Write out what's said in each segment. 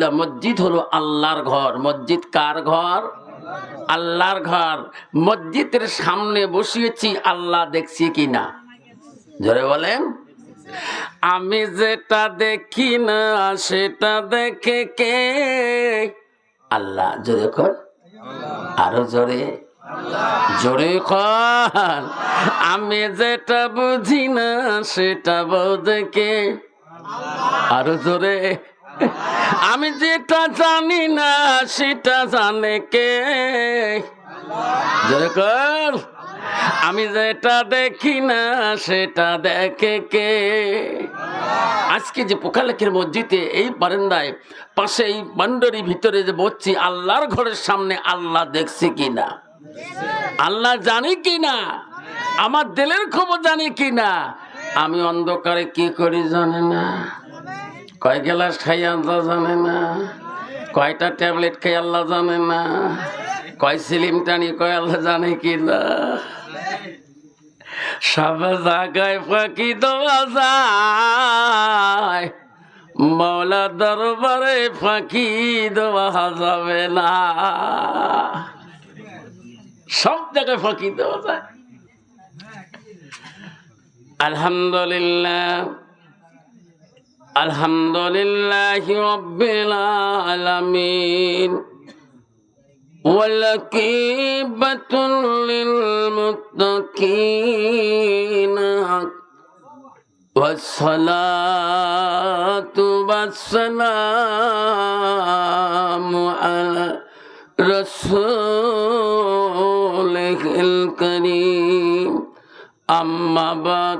মসজিদ হলো আল্লাহর ঘর। মসজিদ কার ঘর? আল্লাহর ঘর। মসজিদের সামনে বসিয়েছি, আল্লাহ দেখছি কি না জোরে বলেন। আমি যেটা দেখি না, সেটা দেখে কে? আল্লাহ। জোরে কর। আরও জোরে। জোরে কর। আমি যেটা বুঝি না, সেটা বোঝে কে? আরও জোরে। আমি যেটা জানি না, সেটা জানে কে? জোরে কর। আমি যেটা দেখি না, সেটা দেখে কে? আজকে যে পোকালেখের মসজিদে, এই বারান্দায় পাশে এই বান্ডারি ভিতরে যে বসছি, আল্লাহর ঘরের সামনে আল্লাহ দেখছে কিনা? আল্লাহ জানে কিনা? আমার দিলের খবর জানে কিনা? আমি অন্ধকারে কি করি জানে না? কয় গ্লাস খাই আল্লাহ জানে না? কয়টা ট্যাবলেট খাই আল্লাহ জানে না? কয় সিলিম টানি কয় আল্লাহ জানে কি না? সব জায়গায় ফাঁকি দেওয়া যায়। মৌলা দরবারে ফাঁকি দেওয়া যাবে না। সব জায়গায় ফাঁকি দেওয়া যায়। আলহামদুলিল্লাহ। الحمد لله رب العالمين والعقيبة للمتقين والصلاة والسلام على رسوله الكريم أما بعد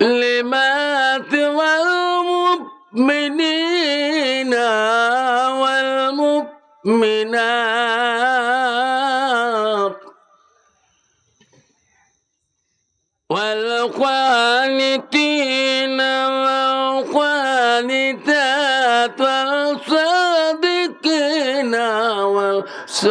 والمسلمات والمؤمنين والمؤمنات والقانتين والقانتات والصادقين والصادقات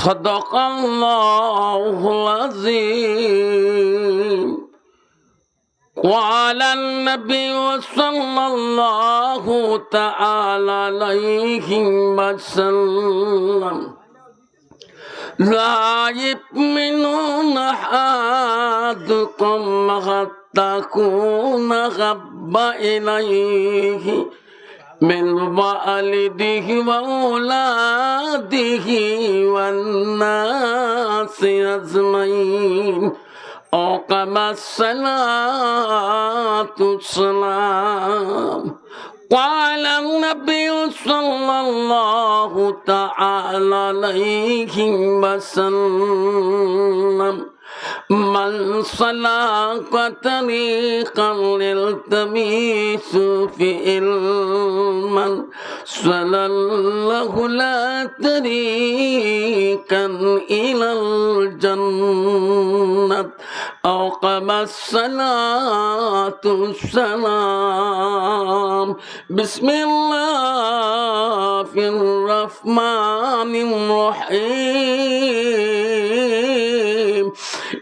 صدق الله العظيم وعلى النبي صلى الله تعالى عليه وسلم لا يؤمنون أحدكم حتى تكون غب إليه من والده وأولاده والناس أجمعين أقم الصلاة السلام قال النبي صلى الله تعالى عليه وسلم من سلك طريقا للتميس في علما سلله لا طريقا إلى الجنة. أو الصلاة السلام بسم الله الرحمن الرحيم.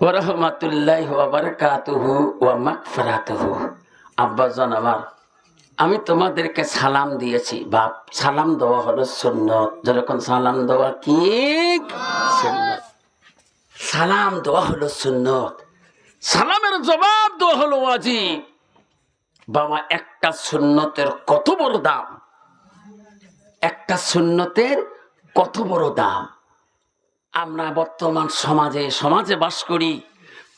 ও আমি তোমাদেরকে সালাম দিয়েছি। বাপ, সালাম দেওয়া হলো সুন্নত। যেরকম সালাম দেওয়া কি সালাম দেওয়া হলো সুন্নত। সালামের জবাব দেওয়া হলো ওয়াজিব। বাবা, একটা সুন্নতের কত বড় দাম? একটা সুন্নতের কত বড় দাম? আমরা বর্তমান সমাজে সমাজে বাস করি।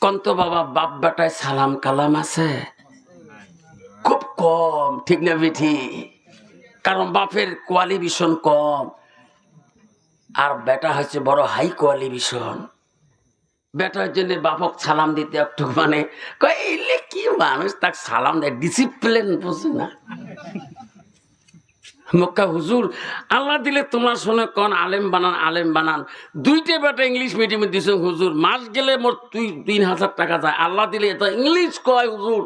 কন্ত বাবা, বাপ বেটায় সালাম কালাম আছে? খুব কম, ঠিক না বিঠি? কারণ বাপের কোয়ালিফিকেশন কম। আর বেটা হচ্ছে বড় হাই কোয়ালিফিকেশন বেটার জন্য বাপক সালাম দিতে একটু মানে কইলে কি মানুষ তাক সালাম দেয়? ডিসিপ্লিন বুঝে না? মক্কা হুজুর, আল্লাহ দিলে তোমরা শুনে কন আলেম বানান আলেম বানান। দুইটা বেটা ইংলিশ মিডিয়ামে দিছে, হুজুর, মাস গেলে মোর তুই তিন হাজার টাকা যায়। আল্লাহ দিলে এটা ইংলিশ কয় হুজুর?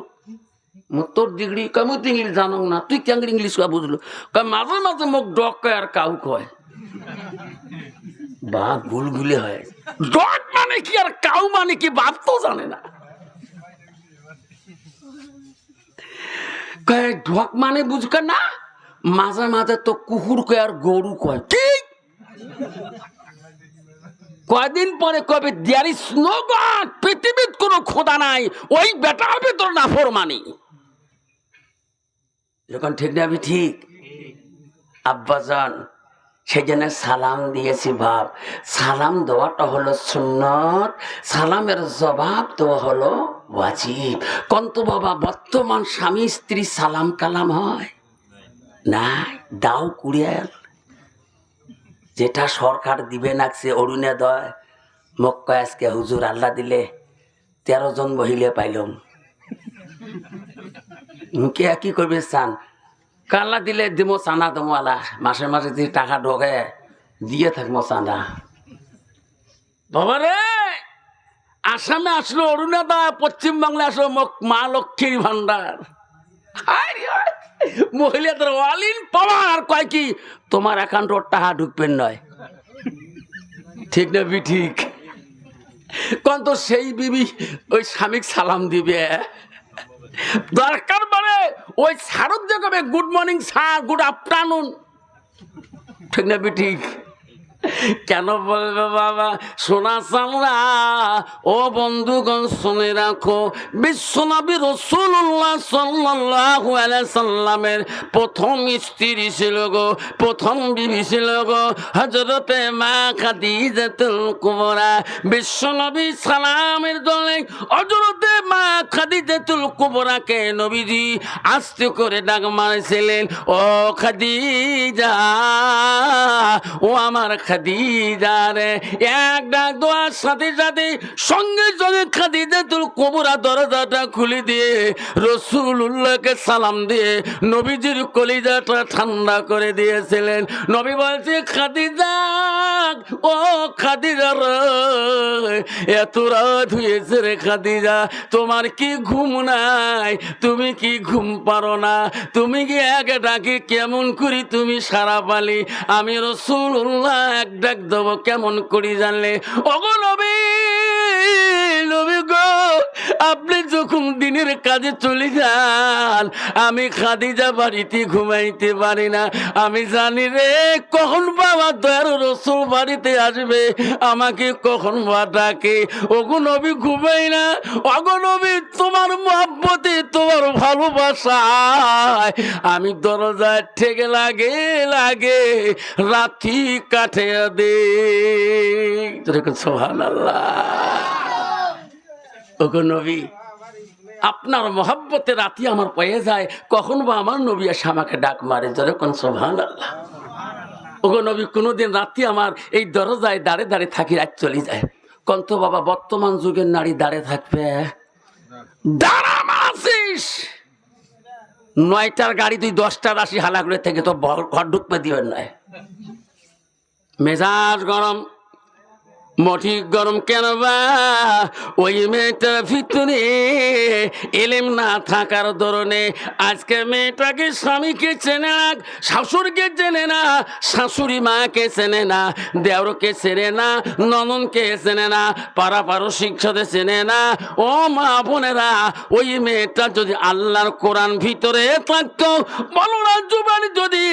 মোর তোর ডিগ্রি কয়? মুই তো ইংলিশ জানো না। তুই কেন ইংলিশ কয় বুঝলো? কয়, মাঝে মাঝে মোক ডক কয় আর কাউ কয়। বা গুলগুলি হয়। ডক মানে কি আর কাউ মানে কি বাপ তো জানে না। কয় ঢক মানে বুঝকে না? মাঝে মাঝে তো কুকুর কয় আর গরু কয়। কি? কয়দিন পরে কবে দেয়ার ইস নো গড পৃথিবীর কোনো খোদা নাই, ওই বেটার ভেতর না ফরমানি। যখন ঠিক না আমি ঠিক? আব্বাজান সেই জন্য সালাম দিয়েছি বাপ। সালাম দেওয়াটা হলো সুন্নত, সালামের জবাব দেওয়া হলো ওয়াজিব। কন্ত বাবা, বর্তমান স্বামী স্ত্রী সালাম কালাম হয়? না, দাও কুড়িয়াল। যেটা সরকার দিবে না, সে অরুণে দয়। মক্কা আজকে হুজুর আল্লাহ দিলে তেরো জন মহিলা পাইলাম। মুখে কি করবে চান? কাল্লা দিলে দিব চানা আলা মাসে মাসে যদি টাকা ঢোকে, দিয়ে থাকব চাঁদা বাবা আসামে আসলো অরুণাদা পশ্চিম বাংলা আসলো মক- মা লক্ষ্মীর ভান্ডার রে হায়। মহিলাদের অলিন পাওয়ার কয় কি? তোমার অ্যাকাউন্ট টাকা ঢুকবেন নয়। ঠিক না বি, ঠিক? কন তো সেই বিবি ওই স্বামীক সালাম দিবে দরকার মানে ওই সারদ দেখাবে good morning sir good afternoon ঠিক না বি, ঠিক? কেন বলবে বাবা? সোনা চামড়া, ও বন্ধুগণ, শুনে রাখো বিশ্বনবী রসুল্লাহ আলাইহি সাল্লামের প্রথম স্ত্রী ছিল গো, প্রথম বিবি ছিল গো, হযরতে মা খাদিজাতুল কুবরা। বিশ্বনবী সালামের দলে হযরতে মা খাদিজাতুল কুবরাকে নবীজি আস্তে করে ডাক মারছিলেন, ও খাদিজা, ও আমার খাদিজা এক ডাক দেওয়ার সাথে সাথে সঙ্গে সঙ্গে তোর কবুরা দরজাটা খুলে দিয়ে রসুল্লাহকে সালাম দিয়ে নবীজির কলিজাটা ঠান্ডা করে দিয়েছিলেন। নবী বলছে, খাদিজা ও খাদিজা এত রাত হয়েছে রে খাদিজা। তোমার কি ঘুম নাই? তুমি কি ঘুম পারো না? তুমি কি এক ডাকে কেমন করি তুমি সারা পালি? আমি রসুল্লাহ এক ডাক দেবো কেমন করি জানলে? ওগো নবী নবী গো, আপনি দিনের কাজে চলে যান। আমি খাদিজা বাড়িতে ঘুমাইতে পারি না। আমি জানি রে, কখন বাবা দয়ার রসুল বাড়িতে আসবে? আমাকে কখন বা ডাকে? ওগো নবী ঘুমাই না। ওগো নবী, তোমার মহাব্বতে, তোমার ভালোবাসায় আমি দরজায় ঠেকে লাগে লাগে রাতি কাঠে দে। সোহান ওগো নবী আপনার মহাব্বতে রাতি আমার পয়ে যায়, কখন বা আমার নবী এসে আমাকে ডাক মারে? যেরকম সোহান আল্লাহ ওগো নবী, কোনোদিন রাতি আমার এই দরজায় দাঁড়ে দাঁড়ে থাকি, রাত চলে যায়। কন্ত বাবা, বর্তমান যুগের নারী দাঁড়ে থাকবে? দাঁড়া নয়টার গাড়ি তুই দশটার আসি হালা করে থেকে তো ঘর ঢুকতে দিবেন নয় মেজাজ গরম। মঠি গরম কেন বা? ওই মেয়েটার ভিতরে এলেম না থাকার ধরনে। আজকে মেয়েটাকে স্বামীকে চেনে না, শাশুড়কে চেনে না, শাশুড়ি মাকে চেনে না, দেওরকে চেনে না, নননকে চেনে না পাড়া পারসিকদের চেনে না। ও মা বোনেরা, ওই মেয়েটা যদি আল্লাহর কোরআন ভিতরে থাকতো, বলো জুবান যদি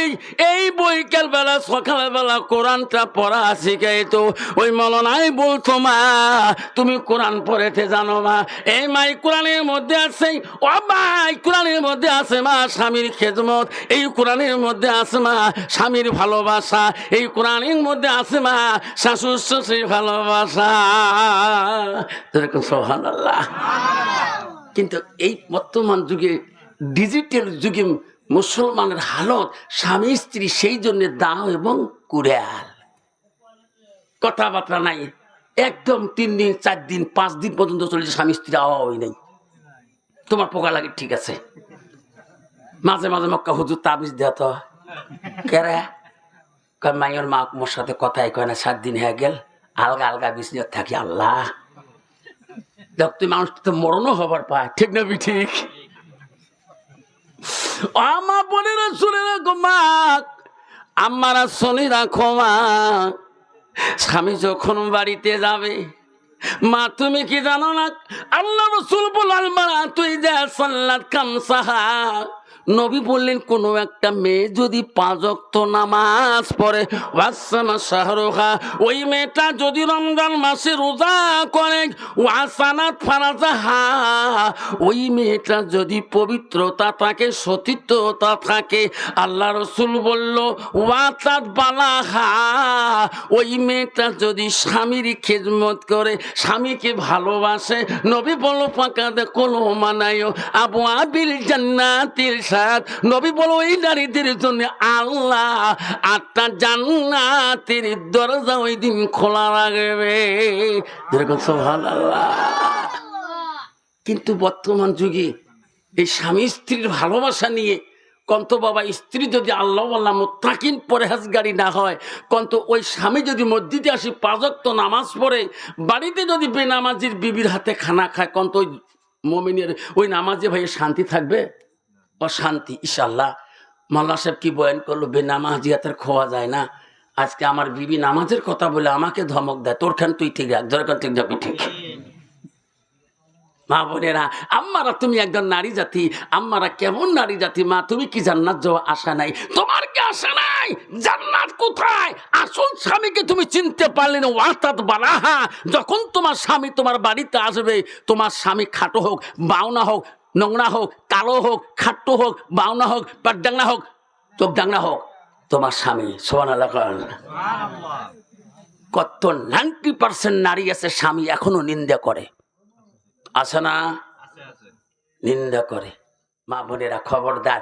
এই বৈকাল বেলা সকাল বেলা কোরআনটা পড়া শিখাইতো, ওই মলনা আমায় বলতো মা, তুমি কোরআন পড়েতে জানো মা। এই মাই কোরআনের মধ্যে আছে, ও ভাই কোরআনের মধ্যে আছে মা স্বামীর খেদমত। এই কোরআনের মধ্যে আছে মা স্বামীর ভালোবাসা। এই কোরআনের মধ্যে আছে মা শাশুর শ্বশুর ভালোবাসা। যেরকম সোহান আল্লাহ কিন্তু এই বর্তমান যুগে, ডিজিটাল যুগে মুসলমানের হালত স্বামী স্ত্রী সেই জন্য দাও এবং কুড়াল। কথাবার্তা নাই। একদম তিন দিন, চার দিন, পাঁচ দিন পর্যন্ত চলেছে স্বামী স্ত্রী আওয়াই নাই। তোমার পোকা লাগে, ঠিক আছে। মাঝে মাঝে মক্কা হুজুর তাবিজ দেয় তো। কেরে কয় মাইয়ের মা মোর সাথে কথাই কয় না, সাত দিন হয়ে গেল, আলগা আলগা বিজনেস থাকি, আল্লাহ। দেখ, তুই মানুষ তো মরণও হবার পায়, ঠিক না ঠিক আমা বোনেরা শুনে রাখো মা, আমারা শুনে রাখো মা স্বামী যখন বাড়িতে যাবে, মা, তুমি কি জানো না? আল্লাহ রসুল বলাল মারা তুই যা সাল্লাত কামসাহা। নবী বললেন, কোন একটা মেয়ে যদি পাঁচক্ত নামাজ পড়ে ওয়াসানা শাহরুখা, ওই মেয়েটা যদি রমজান মাসে রোজা করে ওই মেয়েটা যদি পবিত্রতা থাকে সতীত্বতা থাকে, আল্লাহ রসুল বলল ওয়াতাত বালাহা, ওই মেয়েটা যদি স্বামীর খেদমত করে, স্বামীকে ভালোবাসে, নবী বলো ফাঁকাতে কোনো মানায় আবু আবিল জান্নাতিল সাদ নবী বলো এই নারীদের জন্য আল্লাহ আটটা জান্নাতের দরজা ওই দিন খোলা রাখবে। যেরকম সোহান আল্লাহ কিন্তু বর্তমান যুগে এই স্বামী স্ত্রীর ভালোবাসা নিয়ে কন্ত বাবা স্ত্রী যদি আল্লাহ আল্লাহ মোত্তাকিন পরেহাজগারি না হয়, কন্ত ওই স্বামী যদি মসজিদে আসি পাঁচক্ত নামাজ পড়ে, বাড়িতে যদি বেনামাজির বিবির হাতে খানা খায়, কন্ত ওই মমিনের ওই নামাজে ভাই শান্তি থাকবে? অশান্তি ইশাল্লাহ মাল্লা সাহেব কি বয়ান করল? বেনামাজি হাতের খোয়া যায় না। আজকে আমার বিবি নামাজের কথা বলে আমাকে ধমক দেয়। তোর খান তুই ঠিক রাখ দরকার ঠিক যাবি ঠিক। মা বোনেরা, আম্মারা তুমি একজন নারী জাতি। আম্মারা কেমন নারী জাতি? মা, তুমি কি জান্নাত যাওয়া আশা নাই? তোমার কি আশা নাই? জান্নাত কোথায়? আসল স্বামীকে তুমি চিনতে পারলে না। ওয়াতাত বালাহা। যখন তোমার স্বামী তোমার বাড়িতে আসবে, তোমার স্বামী খাটো হোক বাউনা হোক নোংরা হোক, কালো হোক, খাট্টু হোক, বাউনা হোক পাট ডাংনা হোক চোখ ডাংনা হোক, তোমার স্বামী সোহান কত নাইনটি পার্সেন্ট নারী আছে স্বামী এখনও নিন্দা করে। আছে না? নিন্দা করে। মা বোনেরা খবরদার